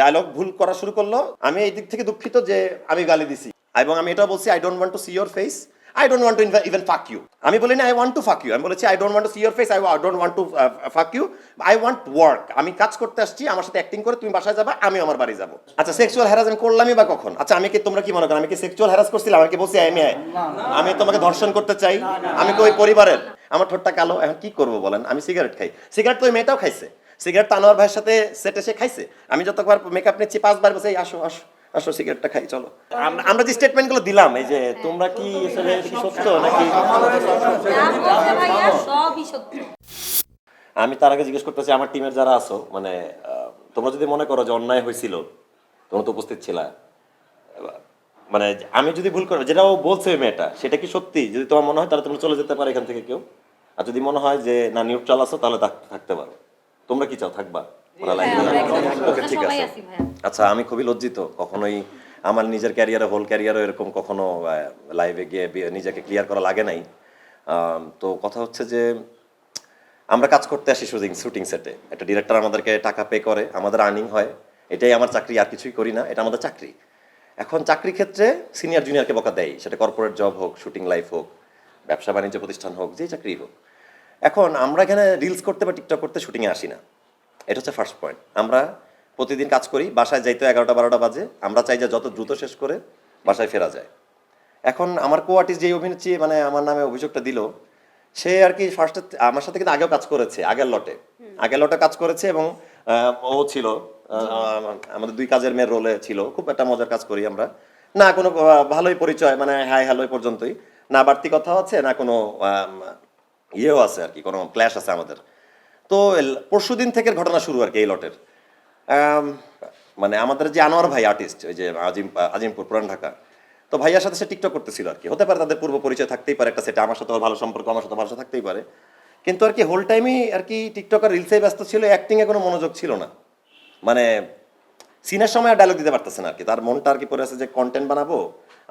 Dialogue ভুল করা শুরু করল। আমি এই দিক থেকে দুঃখিত যে আমি গালি দিছি। এবং আমি এটা বলছি I don't want to see your face I don't want to even fuck you আমি বলিনি I want to fuck you আমি বলেছি I don't want to see your face I don't want to fuck you I want work আমি কাজ করতে আসছি আমার সাথে অ্যাক্টিং করে তুমি বাসায় যাবা আমি আমার বাড়ি যাব। আচ্ছা সেক্সুয়াল হ্যারাসমেন্ট করলামই বা কখন? আচ্ছা আমি কি তোমরা কি মনে করো আমি কি সেক্সুয়াল হ্যারাস করছিলাম? আমি কি বলছি আমি আমি তোমাকে ধর্ষণ করতে চাই। আমি কি ওই পরিবারের? আমার ঠোঁটটা কালো এখন কি করব বলেন? আমি সিগারেট খাই। সিগারেট তো ওই মেয়েটাও খাইছে। সিগারেট তো আনোয়ার ভাইয়ের সাথে সেটে সে খাইছে। আমি যতবার মেকআপ নিচ্ছি, পাঁচবার বসে "এই, আসো আসো আসো, সিগারেটটা খাই, চলো। আমরা- যে স্টেটমেন্টগুলো দিলাম, এই যে, তোমরা কি সত্য নাকি? আমি তার আগে জিজ্ঞেস করতেছি, আমার টিমের যারা আছো মানে তোমরা যদি মনে করো যে অন্যায় হয়েছিল, তোমরা তো উপস্থিত ছিলা। মানে আমি যদি ভুল করি, যেটা ও বলছে মেয়েটা, সেটা কি সত্যি? যদি তোমার মনে হয়, তাহলে তোমরা চলে যেতে পারো এখান থেকে কেউ। আর যদি মনে হয় যে, না নিউট্রাল আছো, তাহলে থাকতে পারো। তোমরা কি চাও? থাকবা। হ্যাঁ, ওকে, ঠিক আছে। আচ্ছা আমি খুবই লজ্জিত। কখনোই আমার নিজের ক্যারিয়ারে হোল ক্যারিয়ারও এরকম কখনো লাইভে গিয়ে নিজেকে ক্লিয়ার করা লাগে নাই। তো কথা হচ্ছে যে আমরা কাজ করতে আসি শুটিং শুটিং সেটে একটা ডিরেক্টর আমাদেরকে টাকা পে করে আমাদের আর্নিং হয়। এটাই আমার চাকরি আর কিছুই করি না এটা আমাদের চাকরি। এখন চাকরি ক্ষেত্রে সিনিয়র জুনিয়রকে বকা দেয়। সেটা কর্পোরেট জব হোক শুটিং লাইফ হোক ব্যবসা বাণিজ্য প্রতিষ্ঠান হোক যেই চাকরি হোক। এখন আমরা এখানে রিলস করতে বা টিকটক করতে শুটিংয়ে আসি না। এটা হচ্ছে ফার্স্ট পয়েন্ট আমরা প্রতিদিন কাজ করি বাসায় যাইতে এগারোটা বারোটা বাজে আমরা চাই যে যত দ্রুত শেষ করে বাসায় ফেরা যায়। এখন আমার কো আর্টিস্ট যেই অভিনেত্রী মানে আমার নামে অভিযোগটা দিল সে আর কি ফার্স্টে আমার সাথে কিন্তু আগেও কাজ করেছে আগের লটে। আগের লটে কাজ করেছে এবং ও ছিল আমাদের দুই কাজের মেয়ের রোলে ছিল। খুব একটা মজার কাজ করি আমরা। না কোনো ভালোই পরিচয় মানে হাই হ্যালো পর্যন্তই। না বাড়তি কথা আছে না কোনো ইয়েও আছে আর কি, কোনো ক্ল্যাশ আছে আমাদের। তো পরশু দিন থেকে ঘটনা শুরু আর কি এই লটের। মানে আমাদের যে আনোয়ার ভাই আর্টিস্ট ওই যে আজিম, আজিমপুর, পুরান ঢাকা, তো ভাইয়ার সাথে সে টিকটক করতেছিল আর কি। হতে পারে তাদের পূর্ব পরিচয় থাকতেই পারে, একটা সেটা আমার সাথে ভালো সম্পর্ক, আমার সাথে ভালো থাকতেই পারে। কিন্তু আর কি হোল টাইমই আর কি টিকটক আর রিলসে ব্যস্ত ছিল অ্যাক্টিংয়ে কোনো মনোযোগ ছিল না। মানে সিনের সময় ডায়লগ দিতে পারতেছে না আর কি। তার মনটা আর কি পড়ে আছে যে কন্টেন্ট বানাবো,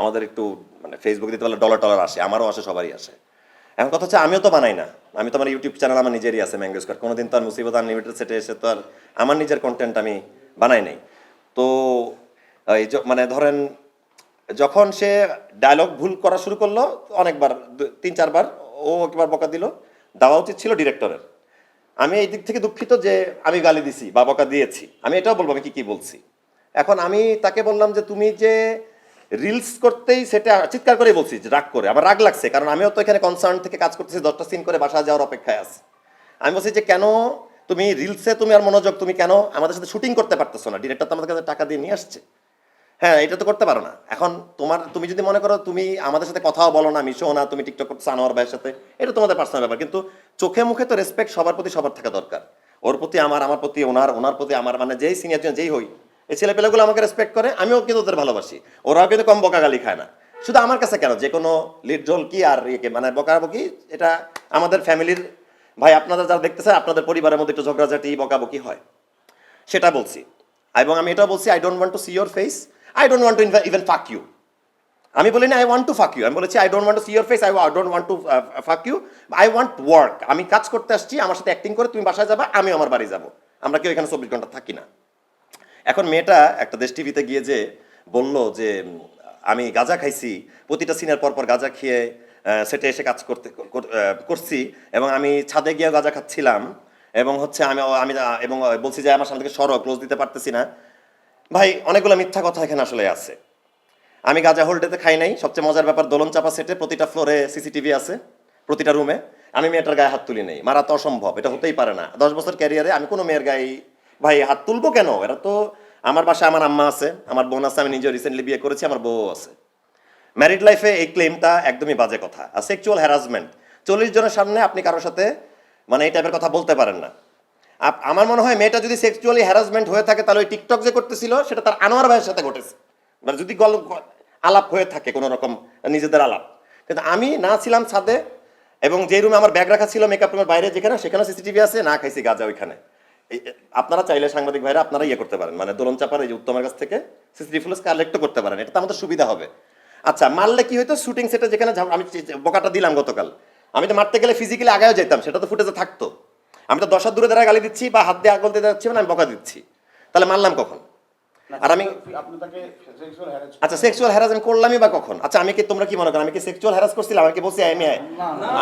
আমাদের একটু মানে ফেসবুক দিতে পারলে ডলার টলার আসে, আমারও আসে, সবারই আসে। এখন কথা হচ্ছে আমিও তো বানাই না। আমি তো আমার ইউটিউব চ্যানেল আমার নিজেরই আছে ম্যাঙ্গো স্কোয়ার কোনোদিন তো আর মুসিবত আনলিমিটেড সেটে এসে তো আর আমার নিজের কন্টেন্ট আমি বানাই নাই। তো এই মানে ধরেন, যখন সে ডায়লগ ভুল করা শুরু করল, অনেকবার তিন চারবার ও একবার বকা দিল। দেওয়া উচিত ছিল ডিরেক্টরের আমি এই দিক থেকে দুঃখিত যে আমি গালি দিছি বা বকা দিয়েছি। আমি এটাও বলব আমি কি কি বলছি। এখন আমি তাকে বললাম যে, তুমি যে রিলস করতেই সেটা চিৎকার করে বলছি, যে রাগ করে, আমার রাগ লাগছে, কারণ আমিও তো এখানে কনসার্ন থেকে কাজ করতেছি, দশটা সিন করে বাসা যাওয়ার অপেক্ষায় আছি। আমি বলছি যে কেন তুমি রিলসে তুমি আর মনোযোগ, তুমি কেন আমাদের সাথে শুটিং করতে পারতেছো না? ডিরেক্টর তো আমাদের কাছে টাকা দিয়ে নিয়ে আসছে। হ্যাঁ এটা তো করতে পারো না। এখন তোমার, তুমি যদি মনে করো তুমি আমাদের সাথে কথাও বলো না, মিশো না, তুমি টিকটক করছ আনোয়ার ভাইয়ের সাথে, এটা তোমাদের পার্সোনাল ব্যাপার। কিন্তু চোখে মুখে তো রেসপেক্ট সবার প্রতি সবার থাকা দরকার। ওর প্রতি আমার আমার প্রতি ওনার ওনার প্রতি আমার মানে যেই সিনিয়র যেই হই এই ছেলেপেলেগুলো আমাকে রেসপেক্ট করে, আমিও কিন্তু ওদের ভালোবাসি। ওরাও কিন্তু কম বকা গালি খায় না। শুধু আমার কাছে কেন? যে কোনো লিড রোল কি আর ইয়েকে? মানে বকাবকি, এটা আমাদের ফ্যামিলির, ভাই আপনাদের যারা দেখতেছে, আপনাদের পরিবারের মধ্যে একটু ঝগড়াঝাটি, বকাবকি হয়। সেটা বলছি। এবং আমি এটা বলছি I don't want to see your face I don't want to even fuck you আমি বলি না I want to fuck you আমি বলেছি I don't want to see your face I don't want to fuck you I want work আমি কাজ করতে আসছি, আমার সাথে অ্যাক্টিং করে তুমি বাসায় যাবে আমি আমার বাড়ি যাব। আমরা কেউ এখানে চব্বিশ ঘণ্টা থাকি না। এখন মেয়েটা একটা দেশ টিভিতে গিয়ে যে বলল যে আমি গাঁজা খাইছি, প্রতিটা সিনের পর পর গাঁজা খেয়ে সেটে এসে কাজ করতে করছি এবং আমি ছাদে গিয়ে গাঁজা খাচ্ছিলাম এবং হচ্ছে আমি আমি এবং বলছি যে আমার সামনে থেকে সড়ক ক্লোজ দিতে পারতেছি না। ভাই, অনেকগুলো মিথ্যা কথা এখানে আসলে আছে। আমি গাজা হোল্ডেতে খাই নাই, সবচেয়ে মজার ব্যাপার দোলন চাপা সেটে প্রতিটা ফ্লোরে সিসিটিভি আছে, প্রতিটা রুমে। আমি মেয়েটার গায়ে হাত তুলি নেই, মারা তো অসম্ভব, এটা হতেই পারে না। দশ বছর ক্যারিয়ারে আমি কোনো মেয়ের গায়ে ভাই, হাত তুলবো কেন? এরা তো আমার বাসায় আমার আম্মা আছে, আমার বোন আছে, আমি নিজে রিসেন্টলি বিয়ে করেছি, আমার বউ আছে। ম্যারিড লাইফে এই ক্লেমটা একদমই বাজে কথা। আর সেক্সুয়াল হ্যারাসমেন্ট চল্লিশ জনের সামনে আপনি কারোর সাথে মানে এই টাইপের কথা বলতে পারেন না। আমার মনে হয় মেয়েটা যদি সেক্সুয়ালি হ্যারাসমেন্ট হয়ে থাকে, তাহলে ওই টিকটক যে করতেছিল, সেটা তার আনোয়ার ভাইয়ের সাথে ঘটেছে। মানে যদি গল আলাপ হয়ে থাকে কোনো রকম, নিজেদের আলাপ। কিন্তু আমি না ছিলাম ছাদে, এবং যে রুমে আমার ব্যাগ রাখা ছিল মেকআপ রুমের বাইরে যেখানে সেখানে সিসিটিভি আছে, না খাইছি গাজা ওইখানে। আপনারা চাইলে সাংবাদিক ভাইরা আপনারা ইয়ে করতে পারেন। মানে দোলন চাপার এই যে উত্তমের কাছ থেকে সিসিটিভি ফুটেজ কালেক্টও করতে পারেন। এটা তো আমাদের সুবিধা হবে। আচ্ছা মারলে কি হয়তো শুটিং সেটে যেখানে আমি যে দিলাম গতকাল। আমি তো মারতে গেলে ফিজিক্যালি আগেও যেতাম সেটা তো ফুটেজে থাকতো। আমি তো দশ দূরে দ্বারা গালি দিচ্ছি বা হাত দিয়ে আগল দিয়ে যাচ্ছি মানে আমি বোকা দিচ্ছি। তাহলে মারলাম কখন? আর আমি আচ্ছা সেক্সুয়াল হ্যারাস আমি করলামই বা কখন? আচ্ছা আমি কি তোমরা কি মনে করো? আমি কি সেক্সুয়াল হ্যারাস করছিলাম? আমি কি বলছি আমি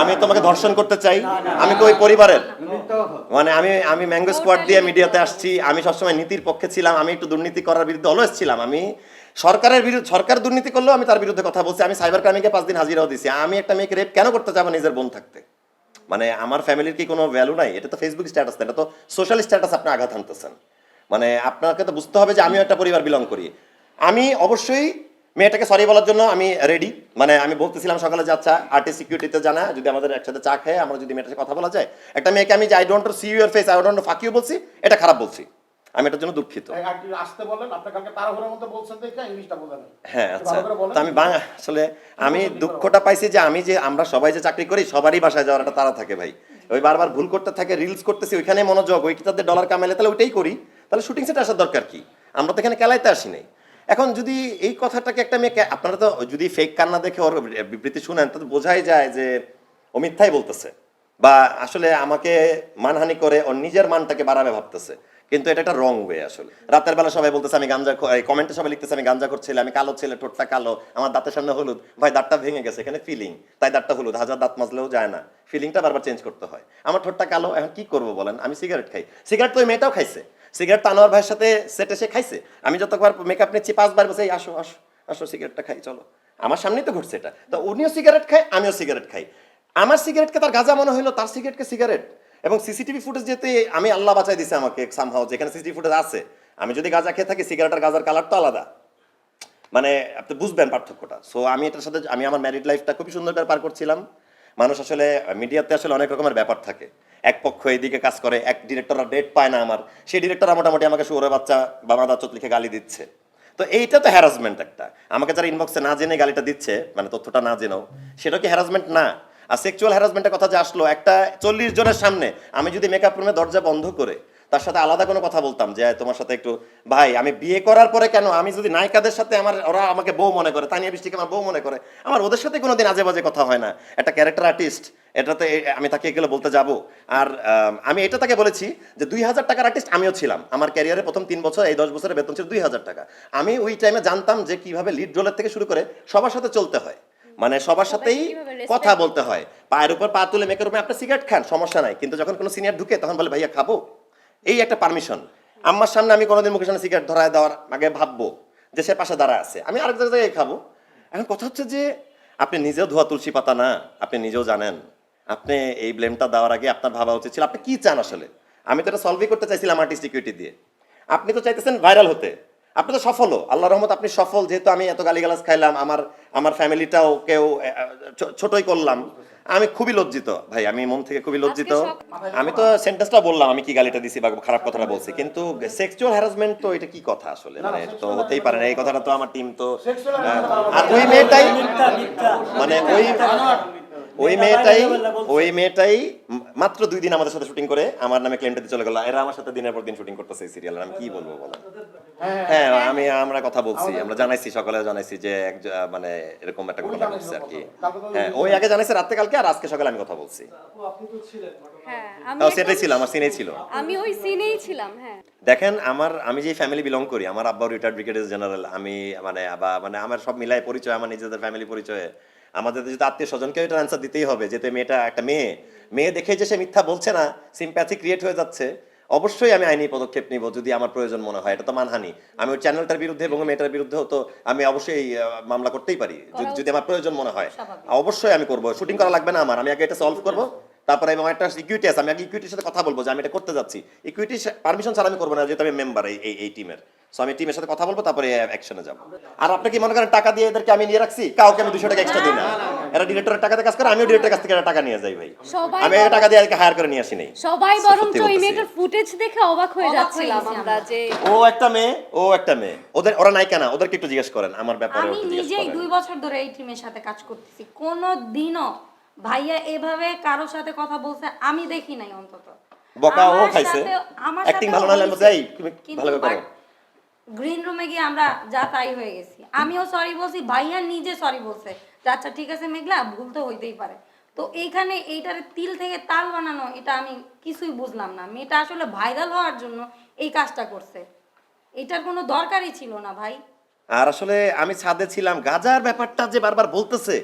আমি তোমাকে ধর্ষণ করতে চাই? আমি কি ওই পরিবারের? মানে আমি আমি ম্যাঙ্গো স্কোয়াড দিয়ে মিডিয়াতে আসছি আমি সবসময় নীতির পক্ষে ছিলাম আমি একটু দুর্নীতি করার বিরুদ্ধে অলওয়েজ ছিলাম। আমি সরকারের বিরুদ্ধে সরকার দুর্নীতি করলেও আমি তার বিরুদ্ধে কথা বলছি আমি সাইবার ক্রাইমে পাঁচ দিন হাজিরাও দিছি। আমি একটা মেয়েকে রেপ কেন করতে চাবো নিজের বোন থাকতে? মানে আমার ফ্যামিলির কি কোনো ভ্যালু নাই? এটা তো ফেসবুক স্ট্যাটাস এটা তো সোশ্যাল স্ট্যাটাস আপনি আঘাত আনতেছেন মানে আপনাকে তো বুঝতে হবে যে আমিও একটা পরিবার বিলং করি। আমি অবশ্যই মেয়েটাকে সরি বলার জন্য আমি রেডি মানে আমি বলতেছিলাম সকালে যে আচ্ছা আর্টিস্ট সিকিউরিটিতে জানা যদি আমাদের একসাথে চা খায় আমরা যদি মেয়েটার সাথে কথা বলা যায়। একটা মেয়েকে আমি যে I don't see your face I don't fuck you বলছি এটা খারাপ বলছি। আমি এটার জন্য দুঃখিত। আসতে বলেন আপনি কালকে তাড়াহুড়োর মধ্যে বলছেন দেখে ইংলিশটা বলেন হ্যাঁ আচ্ছা। তো আমি বাংলা আসলে আমি দুঃখটা পাইছি যে আমি যে আমরা সবাই যে চাকরি করি সবারই বাসায় যাওয়ার একটা তারা থাকে ভাই। ওই বারবার ভুল করতে থাকে রিলস করতেছি ওইখানে মনোযোগ ওই তাদের ডলার কামাইলে তাহলে ওইটাই করি। তাহলে শুটিং সেটে আসার দরকার কি? আমরা তো এখানে খেলাইতে আসি নাই। এখন যদি এই কথাটাকে একটা মেয়ে আপনারা তো যদি ফেক কান্না দেখে ওর বিবৃতি শুনেন, তাহলে বোঝাই যায় যে ও মিথ্যাই বলতেছে। বা আসলে আমাকে মানহানি করে ওর নিজের মানটাকে বাড়াবে ভাবতেছে। কিন্তু এটা একটা রং ওয়ে আসলে। রাতের বেলা সবাই বলতেছে, আমি গাঞ্জা কমেন্টে সবাই লিখতেছে, আমি গাঞ্জা করছি আমি কালো ছেলে, ঠোঁটটা কালো, আমার দাঁতের সামনে হলুদ। ভাই, দাঁতটা ভেঙে গেছে, এখানে ফিলিং তাই দাঁতটা হলুদ, হাজার দাঁত মাজলেও যায় না। ফিলিংটা বারবার চেঞ্জ করতে হয়। আমার ঠোঁটটা কালো, এখন কি করব বলেন? আমি সিগারেট খাই। সিগারেট তো ওই মেয়েটাও খাইছে। সিগারেট তো আনোয়ার ভাইয়ের সাথে সেটে সে খাইছে। আমি যতবার মেকআপ নিচ্ছি, পাঁচবার বসে "এই, আসো আসো আসো, সিগারেটটা খাই, চলো। আমার সামনেই তো ঘটছে এটা। তো উনিও সিগারেট খায়, আমিও সিগারেট খাই। আমার সিগারেটকে তার গাঁজা মনে হইল, তার সিগারেটকে সিগারেট। এবং সিসিটিভি ফুটেজ যেতে আমি আল্লাহ বাঁচাই দিছে আমাকে সামহাও যেখানে সিসিটিভি ফুটেজ আছে। আমি যদি গাঁজা খেয়ে থাকি, সিগারেট আর গাঁজার কালার তো আলাদা। মানে আপনি বুঝবেন পার্থক্যটা। সো আমি এটার সাথে, আমি আমার ম্যারিড লাইফটা খুবই সুন্দর পার করছিলাম। মানুষ আসলে মিডিয়াতে আসলে অনেক রকমের ব্যাপার থাকে। এক পক্ষ এদিকে কাজ করে, এক ডিরেক্টররা ডেট পায় না আমার। সেই ডিরেক্টররা মোটামুটি আমাকে শুয়োরের বাচ্চা বা মাদা চোত লিখে গালি দিচ্ছে। তো এইটা তো হ্যারাসমেন্ট একটা। আমাকে যারা ইনবক্সে না জেনে গালিটা দিচ্ছে মানে তথ্যটা না জেনেও, সেটা কি হ্যারাসমেন্ট না। আর সেক্সুয়াল হ্যারাসমেন্টের কথা যে আসলো, একটা চল্লিশ জনের সামনে, আমি যদি মেকআপ রুমে দরজা বন্ধ করে তার সাথে আলাদা কোনো কথা বলতাম যে তোমার সাথে একটু ভাই আমি বিয়ে করার পরে কেন? আমি যদি নায়িকাদের সাথে আমার ওরা আমাকে বউ মনে করে তানিয়া বৃষ্টিকে আমার বউ মনে করে আমার ওদের সাথে কোনোদিন আজে বাজে কথা হয় না। একটা ক্যারেক্টার আর্টিস্ট এটাতে আমি তাকে এগুলো বলতে যাব। আর আমি এটা তাকে বলেছি যে দুই হাজার টাকার আর্টিস্ট আমিও ছিলাম। আমার ক্যারিয়ারে প্রথম তিন বছর এই দশ বছরের বেতন ছিল দুই হাজার টাকা। আমি ওই টাইমে জানতাম যে কীভাবে লিড রোলের থেকে শুরু করে সবার সাথে চলতে হয়। মানে সবার সাথেই কথা বলতে হয়। পায়ের উপর পা তুলে মেকের রুমে আপনি সিগারেট খান সমস্যা নাই। কিন্তু যখন কোনো সিনিয়র ঢুকে তখন বলে ভাইয়া খাব। এই একটা পারমিশন আম্মার সামনে আমি কোনোদিন মুখের সামনে সিগারেট ধরায় দেওয়ার আগে ভাববো যে সে পাশে দাঁড়ায় আছে। আমি আরেক জায়গায় খাব। এখন কথা হচ্ছে যে আপনি নিজেও ধোয়া তুলসী পাতা না, আপনি নিজেও জানেন। আপনি এই ব্লেমটা দেওয়ার আগে আপনার ভাবা উচিত ছিল। আপনি কি চান আসলে? আমি তো এটা সলভই করতে চাইছিলাম আর্টিস্ট সিকিউরিটি দিয়ে। আপনি তো চাইতেছেন ভাইরাল হতে। আপনি তো সফলও। আল্লাহ রহমত, আপনি সফল। যেহেতু আমি এত গালিগালাজ খাইলাম, আমার আমার ফ্যামিলিটাও কেউ ছোটই করলাম। আমি খুবই লজ্জিত ভাই। আমি মন থেকে খুবই লজ্জিত। আমি তো সেন্টেন্সটা বললাম আমি কি গালিটা দিছি বা খারাপ কথাটা বলছি। কিন্তু সেক্সুয়াল হ্যারাসমেন্ট তো এটা কি কথা আসলে? মানে এটা তো হতেই পারে না। এই কথাটা তো আমার টিম তো আর ওই মেয়েটাই মানে ওই ওই মেয়েটাই ওই মেয়েটাই মাত্র দুই দিন আমাদের সাথে শুটিং করে আমার নামে ক্লেমটা দিয়ে চলে গেল। এরা আমার সাথে দিনের পর দিন শুটিং করতেছে এই সিরিয়াল আমি কি বলব বলেন? হ্যাঁ আমি আমরা কথা বলছি আমরা জানাইছি সকালে জানাইছি যে এক মানে এরকম একটা ঘটনা ঘটছে আর কি। হ্যাঁ ওই আগে জানাইছে রাতে কালকে আর আজকে সকালে আমি কথা বলছি। হ্যাঁ আমি তাও সেটাই ছিল আমার সিনেই ছিল। আমি ওই সিনেই ছিলাম হ্যাঁ। দেখেন আমার আমি যে ফ্যামিলি বিলং করি আমার আব্বা রিটায়ার্ড ব্রিগেডিয়ার জেনারেল আমি মানে আবার মানে আমার সব মিলাই পরিচয় আমার নিজেদের ফ্যামিলি পরিচয়ে। আমাদের যদি আত্মীয় স্বজনকে এটা অ্যান্সার দিতেই হবে যেতে মেয়েটা একটা মেয়ে মেয়ে দেখে যে সে মিথ্যা বলছে না সিম্প্যাথি ক্রিয়েট হয়ে যাচ্ছে। অবশ্যই আমি আইনি পদক্ষেপ নিব যদি আমার প্রয়োজন মনে হয়। এটা তো মানহানি। আমি ওই চ্যানেলটার বিরুদ্ধে এবং মেয়েটার বিরুদ্ধেও তো আমি অবশ্যই মামলা করতেই পারি। যদি- যদি আমার প্রয়োজন মনে হয়। অবশ্যই আমি করব। শুটিং করা লাগবে না আমার। আমি আগে এটা সলভ করব। তারপরে এবং একটা ইকুইটি আছে। আমি আগে ইকুইটির সাথে কথা বলব যে আমি এটা করতে যাচ্ছি। ইকুইটি পারমিশন ছাড়া আমি করব না যেহেতু আমি মেম্বার এই- এই টিমের সো আমি টিমের সাথে কথা বলব তারপরে অ্যাকশনে যাব। আর আপনি কি মনে করেন টাকা দিয়ে এদেরকে আমি নিয়ে রাখছি? কাউকে আমি দুশো টাকা এক্সট্রা দিই না। এরা ডিরেক্টরের টাকাতে কাজ করে আমিও ডিরেক্টরের কাছ থেকে টাকা নিয়ে যাই ভাই। আমি এই টাকা দিয়ে এদেরকে হায়ার করে নিয়ে আসি নাই। সবাই বরঞ্চ ওই বলতেছি। মেয়েটার ফুটেজ দেখে অবাক হয়ে যাচ্ছিলাম আমরা যে ও একটা মেয়ে ও একটা মেয়ে। ওদের ওরা নায়িকা না ওদেরকে একটু জিজ্ঞেস করেন আমার ব্যাপারে আমি নিজেই দুই বছর ধরে এই টিমের সাথে কাজ করতেছি। কোনো দিনও ভাইয়া এভাবে কারোর সাথে কথা বলছে আমি দেখি নাই অন্তত। বকা ও খাইছে। আমার অ্যাক্টিং ভালো না হলে আমি তুমি ভালো করো। গ্রিন রুমে গিয়ে আমরা যা তাই হয়ে গেছি। আমিও সরি বলছি, ভাইয়া নিজে সরি বলছে আচ্ছা ঠিক আছে মেঘলা, ভুল তো হইতেই পারে। তো এইখানে এইটার তিল থেকে তাল বানানো, এটা আমি কিছুই বুঝলাম না। মেয়েটা আসলে ভাইরাল হওয়ার জন্য এই কাজটা করছে। এটার কোনো দরকারই ছিল না, ভাই। আর আসলে আমি ছাদে ছিলাম, গাজার ব্যাপারটা যে বারবার বলতেছে,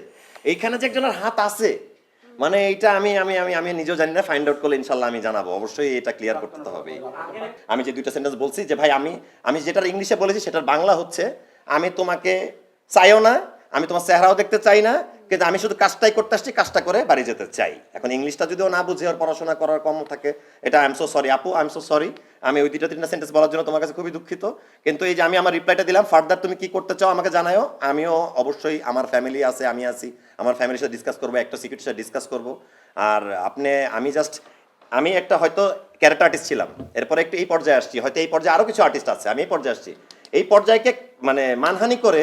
এইখানে যে একজনের হাত আছে মানে এইটা আমি আমি আমি আমি নিজেও জানি না ফাইন্ড আউট করলে ইনশাল্লাহ আমি জানাব। অবশ্যই এটা ক্লিয়ার করতে তো হবে। আমি যে দুইটা সেন্টেন্স বলছি যে, ভাই, আমি আমি যেটার ইংলিশে বলেছি সেটার বাংলা হচ্ছে, আমি তোমাকে চাইও না, আমি তোমার চেহারাও দেখতে চাই না কিন্তু আমি শুধু কাজটাই করতে আসছি, কাজটা করে বাড়ি যেতে চাই। এখন ইংলিশটা যদিও না বুঝে ওর পড়াশোনা করার কম থাকে, এটা আই এম সো সরি আপু আই এম সো সরি আমি ওই দুইটা তিনটা সেন্টেন্স বলার জন্য তোমার কাছে খুবই দুঃখিত। কিন্তু এই যে আমি আমার রিপ্লাইটা দিলাম ফার্দার তুমি কি করতে চাও আমাকে জানাও আমিও অবশ্যই আমার ফ্যামিলি আছে, আমি আছি। আমার ফ্যামিলির সাথে ডিসকাস করব, একটা সিকিউরিটির সাথে ডিসকাস করব। আর আপনি, আমি জাস্ট আমি একটা হয়তো ক্যারেক্টার আর্টিস্ট ছিলাম। এরপরে একটু এই পর্যায়ে আসছি। হয়তো এই পর্যায়ে আরও কিছু আর্টিস্ট আছে, আমি এই পর্যায়ে আসছি। এই পর্যায়কে মানে মানহানি করে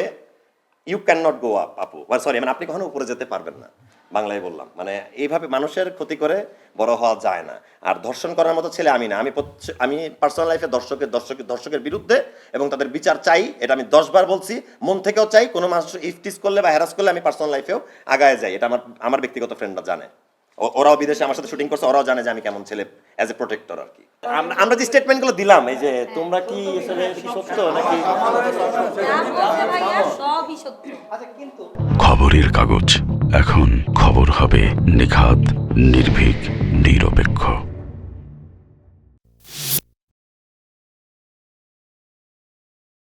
you can not go up আপু সরি মানে আপনি কখনো উপরে যেতে পারবেন না, বাংলায় বললাম। মানে এইভাবে মানুষের ক্ষতি করে বড় হওয়া যায় না। আর ধর্ষণ করার মতো ছেলে আমি না। আমি আমি পার্সোনাল লাইফে দর্শকের দর্শকের দর্শকের বিরুদ্ধে এবং তাদের বিচার চাই, এটা আমি দশবার বলছি। মন থেকেও চাই, কোনো মানুষ ইফটিস করলে বা হ্যারাস করলে আমি পার্সোনাল লাইফেও আগায় যাই। এটা আমার আমার ব্যক্তিগত ফ্রেন্ডরা জানে। ওরাও বিদেশে আমার সাথে শুটিং করছে, ওরাও জানে যে আমি কেমন ছেলে অ্যাজ এ প্রোটেক্টর আর কি। আমরা- যে স্টেটমেন্টগুলো দিলাম, এই যে তোমরা কি সত্য নাকি? খবরের কাগজ। এখন খবর হবে নিখাত, নির্ভীক, নিরপেক্ষ।